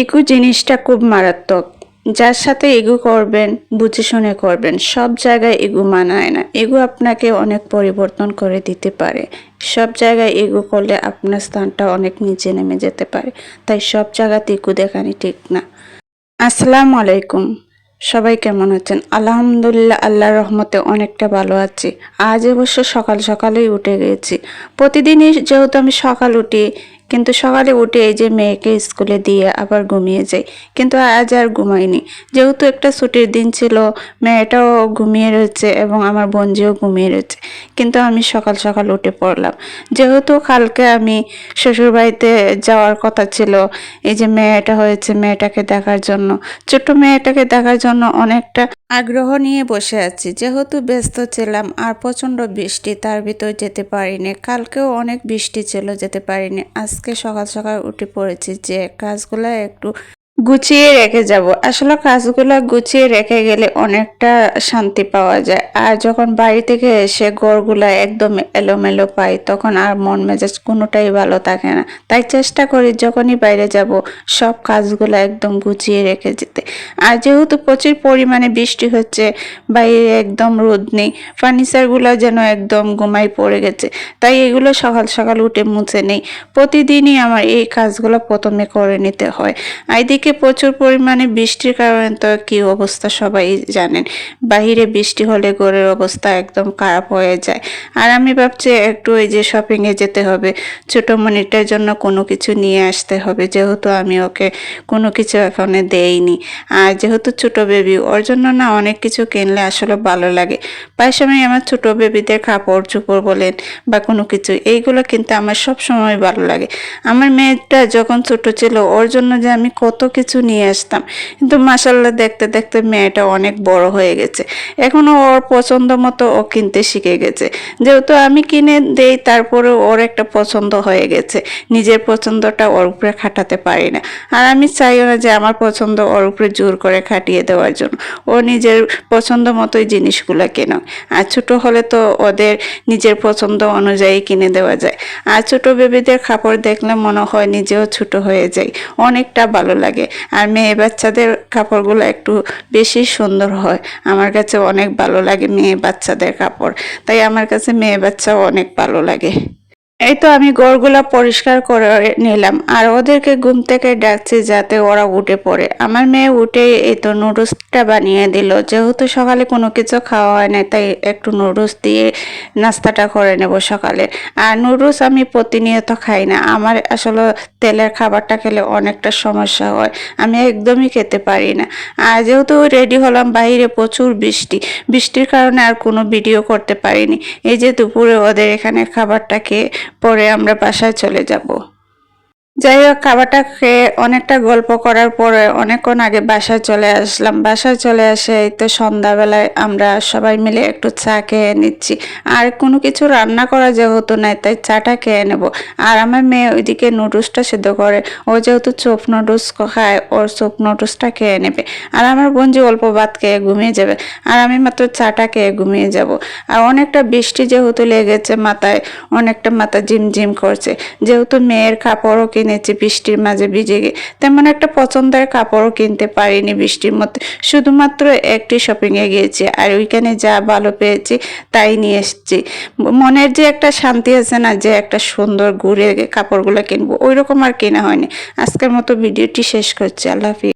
ইগু জিনিসটা খুব মারাত্মক। যার সাথে ইগু করবেন, বুঝে শুনে করবেন, সব জায়গায় ইগু মানায় না। ইগু আপনাকে অনেক পরিবর্তন করে দিতে পারে। সব জায়গায় ইগু করলে আপনার স্থানটা অনেক নিচে নেমে যেতে পারে। তাই সব জায়গাতে ইগু দেখানি ঠিক না। আসসালামু আলাইকুম। সবাই কেমন আছেন? আলহামদুলিল্লাহ, আল্লাহর রহমতে অনেকটা ভালো আছি। আজ অবশ্য সকাল সকালেই উঠে গেছি। প্রতিদিনই যেহেতু আমি সকাল উঠি কিন্তু সকালে উঠে এই যে মেয়েকে স্কুলে দিয়ে আবার ঘুমিয়ে যাই। কিন্তু আজ আর ঘুমাইনি। যেহেতু একটা ছুটির দিন ছিল, মেয়েটাও ঘুমিয়ে রয়েছে এবং আমার বোনজিও ঘুমিয়ে রয়েছে। কিন্তু আমি সকাল সকাল উঠে পড়লাম। যেহেতু কালকে আমি শ্বশুরবাড়িতে যাওয়ার কথা ছিল, এই যে মেয়েটা হয়েছে মেয়েটাকে দেখার জন্য। ছোট্ট মেয়েটাকে দেখার জন্য অনেকটা আগ্রহ নিয়ে বসে আছি। যেহেতু ব্যস্ত ছিলাম আর প্রচণ্ড বৃষ্টি, তার ভিতর যেতে পারিনি। কালকেও অনেক বৃষ্টি ছিল, যেতে পারিনি। আজকে সকাল সকাল উঠে পড়েছি যে কাজগুলো একটু গুছিয়ে রেখে যাব। আসলে কাজগুলো গুছিয়ে রেখে গেলে অনেকটা শান্তি পাওয়া যায়। আর যখন বাড়ি থেকে এসে ঘরগুলা একদম এলোমেলো পাই, তখন আর মন মেজাজ কোনোটাই ভালো থাকে না। তাই চেষ্টা করি যখনই বাইরে যাব, সব কাজগুলো একদম গুছিয়ে রেখে যেতে। আর যেহেতু প্রচুর পরিমাণে বৃষ্টি হচ্ছে, বাইরে একদম রোদ নেই, ফার্নিচারগুলো যেন একদম ঘুমাই পড়ে গেছে, তাই এগুলো সকাল সকাল উঠে মুছে নেই। প্রতিদিনই আমার এই কাজগুলো প্রথমে করে নিতে হয়। আর এদিকে প্রচুর পরিমাণে বৃষ্টির কারণে তো কি অবস্থা সবাই জানেন। বাহিরে বৃষ্টি হলে ঘরের অবস্থা একদম খারাপ হয়ে যায়। আর আমি ভাবছি একটু ওই যে শপিংয়ে যেতে হবে। ছোটো মনিটার জন্য কোনো কিছু নিয়ে আসতে হবে। যেহেতু আমি ওকে কোনো কিছু এখনও দেইনি। আর যেহেতু ছোট বেবি ওর জন্য না অনেক কিছু কিনলে আসলে ভালো লাগে। প্রায় সময় আমার ছোট বেবিদের কাপড় চোপড় বলেন বা কোনো কিছু, এইগুলো কিনতে আমার সব সময় ভালো লাগে। আমার মেয়েটা যখন ছোট ছিল, ওর জন্য যে আমি কত কিছু নিয়ে আসতাম। কিন্তু মাসাল্লাহ দেখতে দেখতে মেয়েটা অনেক বড় হয়ে গেছে। এখনও ওর পছন্দ মতো ও কিনতে শিখে গেছে। যেহেতু আমি কিনে দেই তারপরে ওর একটা পছন্দ হয়ে গেছে। নিজের পছন্দটা ওর উপরে খাটাতে পারি না। আর আমি চাইও না যে আমার পছন্দ ওর উপরে জোর করে খাটিয়ে দেওয়ার জন্য। ও নিজের পছন্দ মতোই জিনিসগুলো কেন আর ছোটো হলে তো ওদের নিজের পছন্দ অনুযায়ী কিনে দেওয়া যায়। আর ছোটো বেবিদের কাপড় দেখলে মনে হয় নিজেও ছোট হয়ে যায়। অনেকটা ভালো লাগে। আর মেয়ে বাচ্চাদের কাপড়গুলো একটু বেশি সুন্দর হয়। আমার কাছে অনেক ভালো লাগে মেয়ে বাচ্চাদের কাপড়। তাই আমার কাছে মেয়ে বাচ্চাও অনেক ভালো লাগে। এই তো আমি গড়গুলা পরিষ্কার করে নিলাম, আর ওদেরকে ঘুম থেকে ডাকছি যাতে ওরা উঠে পড়ে। আমার মেয়ে উঠে এই তো নুডলসটা বানিয়ে দিল। যেহেতু সকালে কোনো কিছু খাওয়া হয় না, তাই একটু নুডলস দিয়ে নাস্তাটা করে নেব সকালে। আর নুডলস আমি প্রতিনিয়ত খাই না, আমার আসলে তেলের খাবারটা খেলে অনেকটা সমস্যা হয়, আমি একদমই খেতে পারি না। আর যেহেতু রেডি হলাম, বাইরে প্রচুর বৃষ্টি, বৃষ্টির কারণে আর কোনো ভিডিও করতে পারিনি। এই যে দুপুরে ওদের এখানে খাবারটা খেয়ে পরে আমরা বাসায় চলে যাব। যাই হোক খাবারটা খেয়ে অনেকটা গল্প করার পরে অনেকক্ষণ আগে বাসায় চলে আসলাম। বাসায় চলে আসে এই তো সন্ধ্যাবেলায় আমরা সবাই মিলে একটু চা খেয়ে নিচ্ছি। আর কোনো কিছু রান্না করা যেহেতু নাই, তাই চাটা খেয়ে নেব। আর আমার মেয়ে ওইদিকে নুডলসটা সিদ্ধ করে। ও যেহেতু চোপ নুডলস খায়, ওর চোপ নুডলসটা খেয়ে নেবে। আর আমার বোন যে অল্প ভাত খেয়ে ঘুমিয়ে যাবে, আর আমি মাত্র চাটা খেয়ে ঘুমিয়ে যাব। আর অনেকটা বৃষ্টি যেহেতু লেগেছে মাথায়, অনেকটা মাথা ঝিমঝিম করছে। যেহেতু মেয়ের কাপড়ও কিনেছি, বৃষ্টির মাঝে ভিজে গিয়ে তেমন একটা পছন্দের কাপড়ও কিনতে পারিনি বৃষ্টির মধ্যে। শুধুমাত্র একটি শপিংয়ে গিয়েছি আর ওইখানে যা ভালো পেয়েছি তাই নিয়ে এসেছি। মনের যে একটা শান্তি আছে না, যে একটা সুন্দর ঘুরে কাপড়গুলো কিনবো ওই রকম আর কেনা হয়নি। আজকের মতো ভিডিওটি শেষ করছি। আল্লাহ হাফিজ।